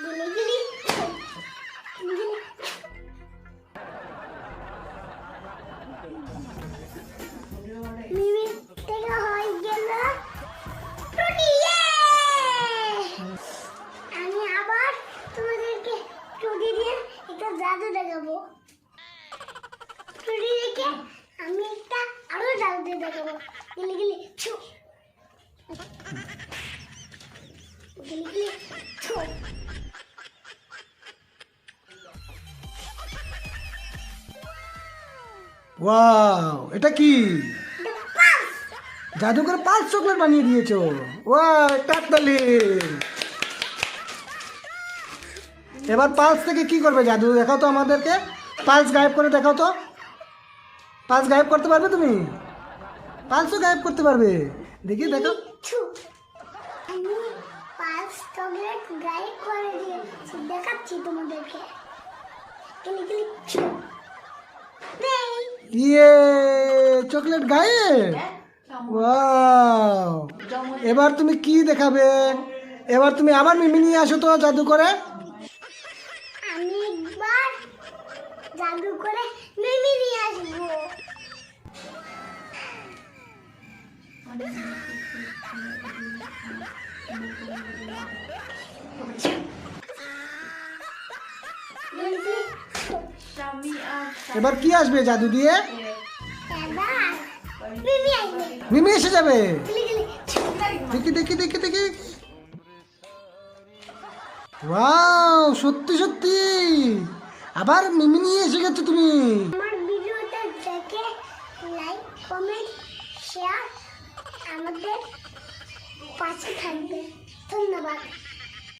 গিলি গিলি ছু গিলি গিলি মিমি দেখা হয়ে গেল টুটি আমি আবার তোমাদেরকে টুটি দিয়ে একটা জাদু দেখাবো টুটি দেখে আমি একটা আরো জাদু দেখাবো গিলি গিলি ছু গিলি গিলি ছু ওয়াও এটা কি? জাদুকর পাঁচ চকলেট বানিয়ে দিয়েছ? ওয়াও কাকতালি এবার পালস থেকে কি করবে জাদু? দেখাও তো আমাদেরকে। পালস গায়েব করে দেখাও তো। পালস গায়েব করতে পারবে তুমি? পালসও গায়েব করতে পারবে। দেখি দেখো ছু আমি পাঁচ চকলেট গায়ে করে দিয়েছি। দেখাচ্ছি তোমাদেরকে। ইয়ে চকলেট ওয়াও। এবার তুমি কি দেখাবে? এবার তুমি আবার মিমি নিয়ে আসো তো জাদু করে। জাদু করে মিমি নিয়ে আসব। এবার কি আসবে জাদু দিয়ে? মিমি এসে যাবে। গিলি গিলি ছু। দেখি দেখি দেখি দেখি। ওয়াও সত্যি সত্যি। আবার মিমি নিয়ে এসে গেছো তুমি। আমার ভিডিওটা দেখে লাইক কমেন্ট শেয়ার আমাদের পাশে থাকবে। ধন্যবাদ।